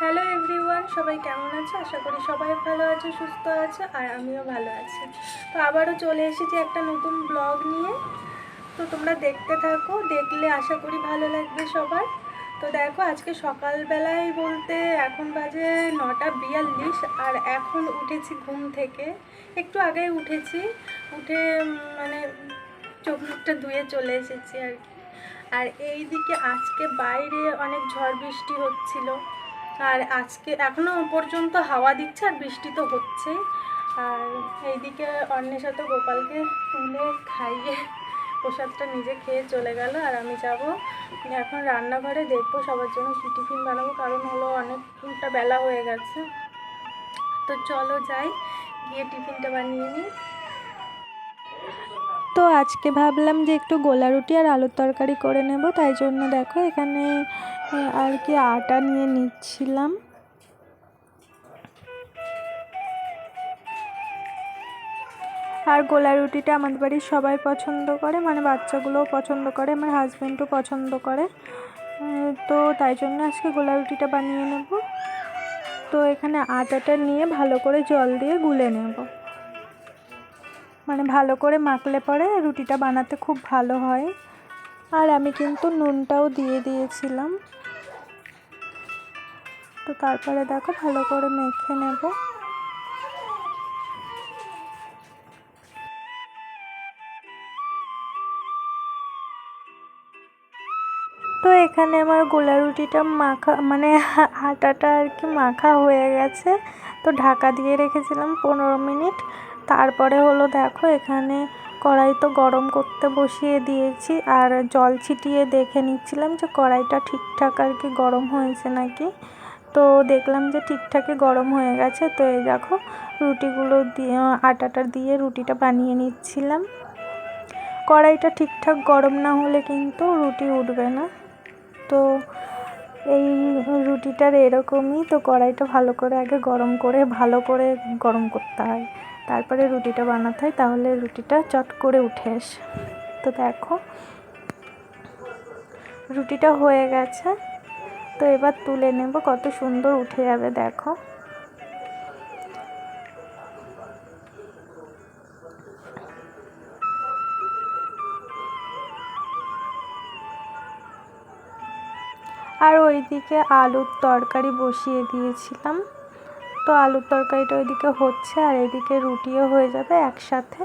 Hello everyone সবাই কেমন আছে? আশা করি সবাই ভালো আছে, সুস্থ আছে, আর আমিও ভালো আছি। তো আবারও চলে এসেছি একটা নতুন ব্লগ নিয়ে। তো তোমরা দেখতে থাকো, দেখলে আশা করি ভালো লাগবে সবার। তো দেখো, আজকে সকালবেলায় বলতে এখন বাজে নটা বিয়াল্লিশ, আর এখন উঠেছি ঘুম থেকে। একটু আগেই উঠেছি, উঠে মানে চোখ মুখটা ধুয়ে চলে এসেছি আর কি। আর এই দিকে আজকে বাইরে অনেক ঝড় বৃষ্টি হচ্ছিল। আর আজকে এখনও পর্যন্ত হাওয়া দিচ্ছে আর বৃষ্টি তো হচ্ছেই আর এইদিকে অন্যের সাথে গোপালকে তুলে খাইয়ে প্রসাদটা নিজে খেয়ে চলে গেল আর আমি যাব। এখন রান্নাঘরে দেখব সবার জন্য কী টিফিন বানাবো, কারণ হলো অনেকটা বেলা হয়ে গেছে। তো চলো যাই, গিয়ে টিফিনটা বানিয়ে নিই। তো আজকে ভাবলাম যে একটু গোলা রুটি আর আলুর তরকারি করে নেব, তাই জন্য দেখো এখানে আর কি আটা নিয়ে নিচ্ছিলাম। আর গোলা রুটিটা আমাদের বাড়ির সবাই পছন্দ করে মানে বাচ্চাগুলোও পছন্দ করে, আমার হাজব্যান্ডও পছন্দ করে। তো তাই জন্য আজকে গোলা রুটিটা বানিয়ে নেব। তো এখানে আটাটা নিয়ে ভালো করে জল দিয়ে গুলে নেব। মানে ভালো করে মাখলে পরে রুটিটা বানাতে খুব ভালো হয়। আর আমি কিন্তু নুনটাও দিয়ে দিয়েছিলাম। তো তারপরে দেখো ভালো করে মেখে নেব। তো এখানে আমার গোলা রুটিটা মাখা মানে আটাটা আর কি মাখা হয়ে গেছে। তো ঢাকা দিয়ে রেখেছিলাম পনেরো মিনিট। তারপরে হলো দেখো, এখানে কড়াই তো গরম করতে বসিয়ে দিয়েছি আর জল ছিটিয়ে দেখে নিচ্ছিলাম যে কড়াইটা ঠিকঠাক আর কি গরম হয়েছে নাকি। তো দেখলাম যে ঠিকঠাকই গরম হয়ে গেছে। তো এই দেখো, রুটিগুলো দিয়ে, আটাটা দিয়ে রুটিটা বানিয়ে নিচ্ছিলাম। কড়াইটা ঠিকঠাক গরম না হলে কিন্তু রুটি উঠবে না। তো এই রুটিটার এরকমই তো কড়াইটা ভালো করে আগে গরম করে, ভালো করে গরম করতে হয়। তারপরে রুটিটা বানাতে হয়, তাহলে রুটিটা চট করে উঠে আসে। তো দেখো, রুটিটা হয়ে গেছে। তো এবার তুলে নেব, কত সুন্দর উঠে যাবে, দেখো। আর ওইদিকে আলুর তরকারি বসিয়ে দিয়েছিলাম। তো আলুর তরকারিটা ওইদিকে হচ্ছে আর এদিকে রুটিও হয়ে যাবে একসাথে।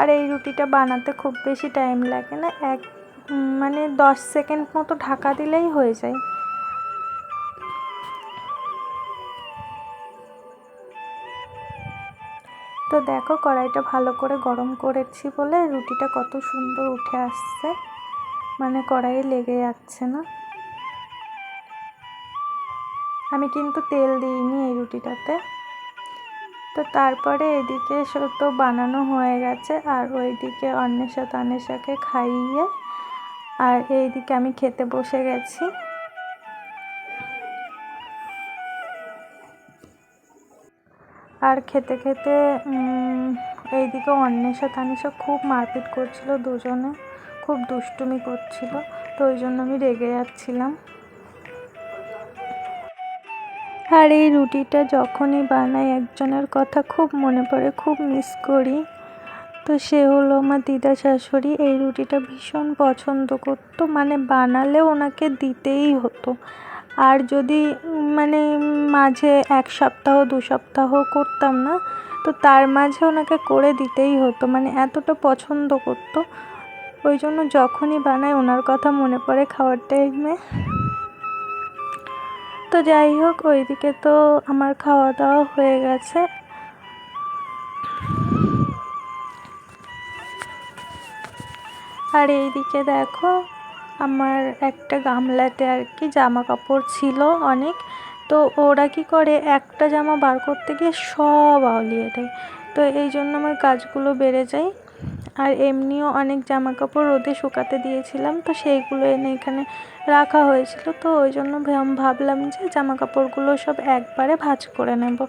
আর এই রুটিটা বানাতে খুব বেশি টাইম লাগে না। এক মানে দশ সেকেন্ড মতো ঢাকা দিলেই হয়ে যায়। তো দেখো কড়াইটা ভালো করে গরম করেছি বলে রুটিটা কত সুন্দর উঠে আসছে। মানে কড়াইয়ে লেগে যাচ্ছে না। আমি কিন্তু তেল দিইনি এই রুটিটাতে। তো তারপরে এদিকে তো বানানো হয়ে গেছে আর ওইদিকে অন্বেষা তন্বেষাকে খাইয়ে আর এইদিকে আমি খেতে বসে গেছি। আর খেতে খেতে এইদিকে অন্বেষা তানিষা খুব মারপিট করছিল দুজনে, খুব দুষ্টুমি করছিল, তো ওই জন্য আমি রেগে যাচ্ছিলাম। আর এই রুটিটা যখনই বানাই, একজনের কথা খুব মনে পড়ে, খুব মিস করি। তো সে হলো আমার দিদা শাশুড়ি, এই রুটিটা ভীষণ পছন্দ করতো মানে বানালেও ওনাকে দিতেই হতো। আর যদি মানে মাঝে এক সপ্তাহ, দু সপ্তাহ করতাম না, তো তার মাঝে ওনাকে করে দিতেই হতো মানে এতটা পছন্দ করতো। ওই জন্য যখনই বানাই ওনার কথা মনে পড়ে খাওয়ার টাইমে তো যাই হোক, ওইদিকে তো আমার খাওয়া দাওয়া হয়ে গেছে। আর এইদিকে দেখো আমার একটা গামলাতে আর কি জামা কাপড় ছিল অনেক। তো ওরা কি করে, একটা জামা বার করতে গিয়ে সব আউলিয়ে দেয়। তো এই জন্য আমার কাজগুলো বেড়ে যায়। আর এমনিও অনেক জামা কাপড় রোদে শুকাতে দিয়েছিলাম, তো সেইগুলো এনে এখানে রাখা হয়েছিল। তো ওই জন্য ভাবলাম যে জামা কাপড়গুলো সব একবারে ভাঁজ করে নেব।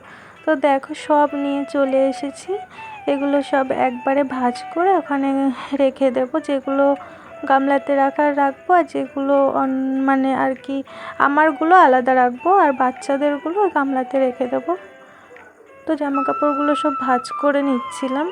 তো দেখো, সব নিয়ে চলে এসেছি। এগুলো সব একবারে ভাঁজ করে ওখানে রেখে দেবো, যেগুলো গামলাতে রাখার রাখব আর যেগুলো মানে আর কি আমারগুলো আলাদা রাখব আর বাচ্চাদেরগুলো গামলাতে রেখে দেবো। তো জামা কাপড়গুলো সব ভাজ করে নিচ্ছিলাম।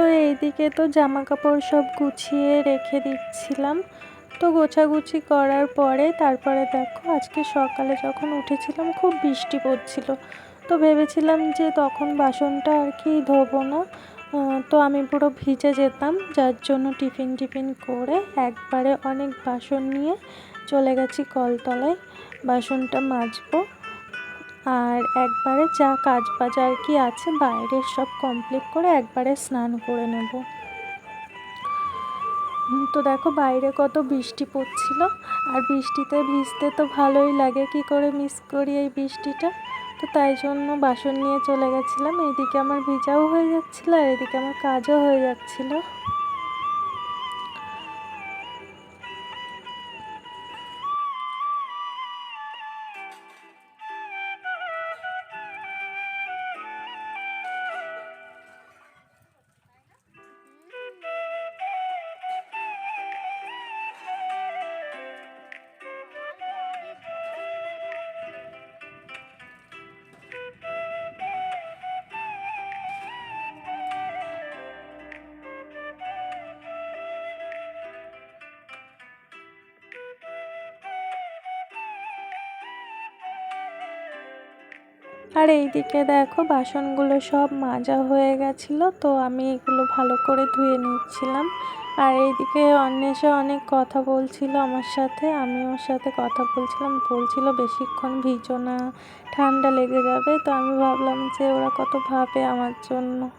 তো এইদিকে তো জামা কাপড় সব গুছিয়ে রেখে দিচ্ছিলাম। তো গোছাগুছি করার পরে তারপরে দেখো আজকে সকালে যখন উঠেছিলাম খুব বৃষ্টি পড়ছিল। তো ভেবেছিলাম যে তখন বাসনটা আর কি ধোবো না। তো আমি পুরো ভিজে যেতাম, যার জন্য টিফিন টিফিন করে একবারে অনেক বাসন নিয়ে চলে গেছি কলতলায়। বাসনটা মাজবো। আর একবারে যা কাজ বাজ আর কি আছে বাইরের সব কমপ্লিট করে একবারে স্নান করে নেব। তো দেখো বাইরে কত বৃষ্টি পড়ছিল, আর বৃষ্টিতে ভিজতে তো ভালোই লাগে। কি করে মিস করি এই বৃষ্টিটা? তো তাই জন্য বাসন নিয়ে চলে গেছিলাম। এইদিকে আমার ভিজাও হয়ে যাচ্ছিল, আর এদিকে আমার কাজও হয়ে যাচ্ছিল। আর এইদিকে দেখো, বাসনগুলো সব মাজা হয়ে গেছিল, তো আমি এগুলো ভালো করে ধুয়ে নিচ্ছিলাম। আর এইদিকে অন্বেষা অনেক কথা বলছিল আমার সাথে আমি ওর সাথে কথা বলছিলাম। বলছিল বেশিক্ষণ ভিজো না, ঠান্ডা লেগে যাবে, তো আমি ভাবলাম যে ওরা কত ভাবে আমার জন্য।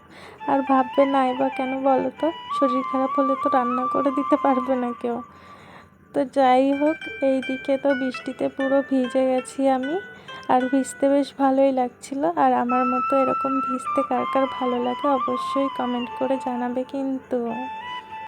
আর ভাববে না, এবার কেন বলো তো? শরীর খারাপ হলে তো রান্না করে দিতে পারবে না কেউ। তো যাই হোক, এইদিকে তো বৃষ্টিতে পুরো ভিজে গেছি আমি। আর ভিজতে বেশ ভালোই লাগছিল। আর আমার মতো এরকম ভিজতে কার কার ভালো লাগে অবশ্যই কমেন্ট করে জানাবে কিন্তু।